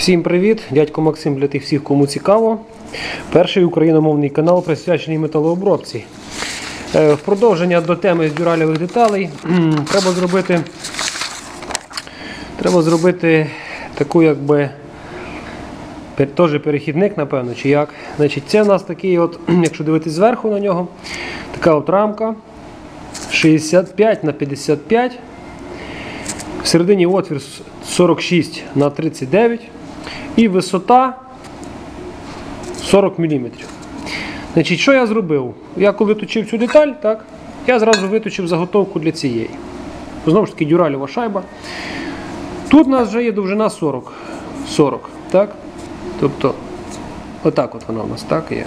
Всім привіт! Дядько Максим для тих всіх, кому цікаво. Перший україномовний канал присвячений металообробці. Е, В продовження до теми з дюралєвих деталей треба зробити, треба зробити таку якби теж перехідник, напевно, чи як. Значить, це у нас такий, от, якщо дивитись зверху на нього, така от рамка 65 на 55. В середині отвір 46 на 39 і висота 40 мм. Значить, що я зробив? Я коли точив цю деталь, так, я зразу виточив заготовку для цієї. Знову ж таки, дюралєва шайба. Тут у нас вже є довжина 40. 40 так? Тобто, отак от воно у нас так є.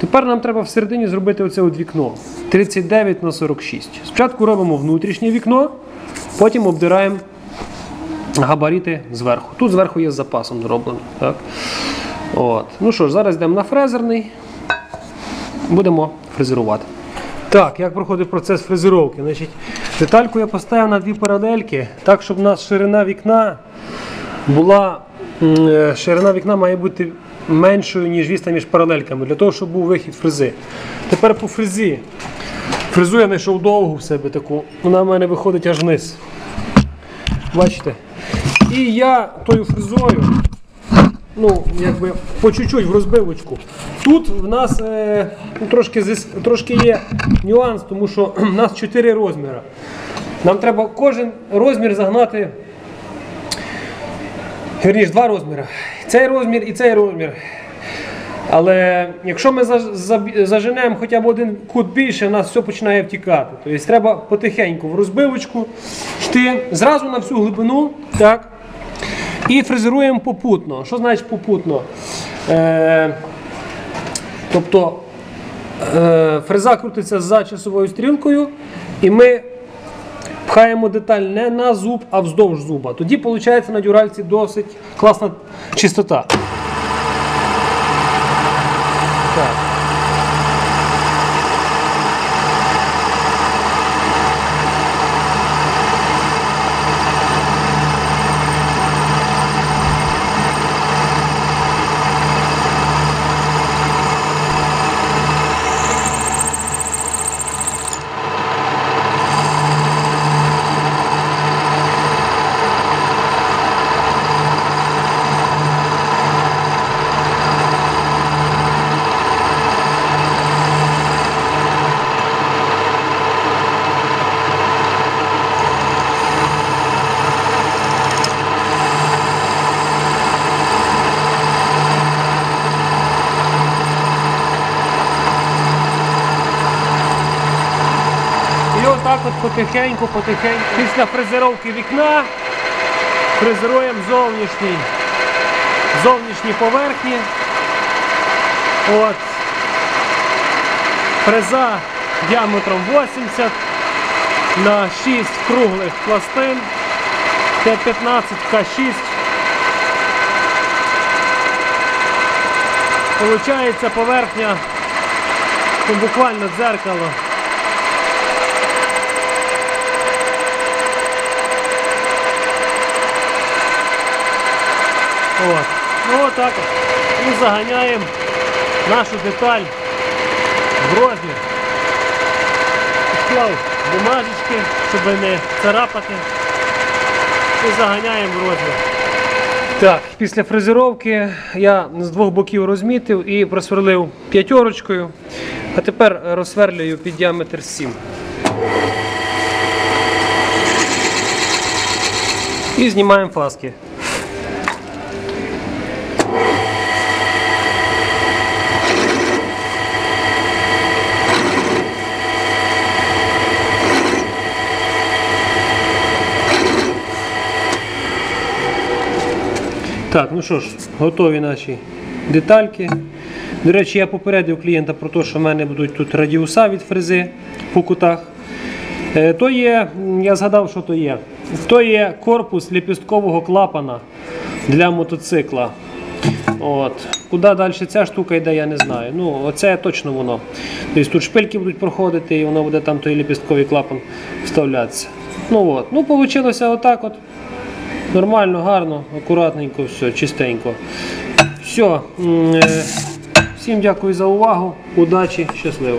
Тепер нам треба всередині зробити оце от вікно 39 на 46. Спочатку робимо внутрішнє вікно, потім обдираємо габарити зверху. Тут зверху є з запасом зроблено. Так? От. Ну що ж, зараз йдемо на фрезерний. Будемо фрезерувати. Так, як проходить процес фрезеровки? Значить, детальку я поставив на дві паралельки, так, щоб у нас ширина вікна була. е, Ширина вікна має бути меншою, ніж відстань між паралельками, для того, щоб був вихід фрези. Тепер по фрезі. Фрезу я знайшов довгу в себе таку. Вона в мене виходить аж вниз. Бачите? І я тою фрезою, ну, якби по чуть-чуть в розбивочку. Тут в нас е, ну, трошки, трошки є нюанс, тому що в нас 4 розміри. Нам треба кожен розмір загнати. Вірніше, два розміри. Цей розмір і цей розмір. Але якщо ми заженемо хоча б один кут більше, у нас все починає втікати. Тобто треба потихеньку в розбивочку йти зразу на всю глибину. Так, і фрезеруємо попутно. Що значить попутно? Е, тобто е, фреза крутиться за часовою стрілкою, і ми пхаємо деталь не на зуб, а вздовж зуба. Тоді виходить на дюральці досить класна чистота. Так. І отак от потихеньку, потихеньку. Після фрезеровки вікна фрезеруємо зовнішні, зовнішні поверхні. От. Фреза діаметром 80 на 6 круглих пластин. Т-15 К6. Получається поверхня ну, буквально дзеркало. От. Отак. І заганяємо нашу деталь в розмір. Склав бумажечки, щоб не царапати. І заганяємо в розмір. Так, після фрезеровки я з двох боків розмітив і просверлив п'ятерочкою. А тепер розсверлюю під діаметр 7. І знімаємо фаски. Так, ну що ж, готові наші детальки. До речі, я попередив клієнта про те, що в мене будуть тут радіуса від фрези по кутах. Е, То є, я згадав, що то є. То є корпус ліпісткового клапана для мотоцикла. От. Куди далі ця штука йде, я не знаю. Ну, оце точно воно. Тобто тут шпильки будуть проходити і воно буде там той ліпістковий клапан вставлятися. Ну от. Ну, вийшло отак от. Нормально, гарно, акуратненько, все, чистенько. Все. е, Всім дякую за увагу. Удачі, щасливо.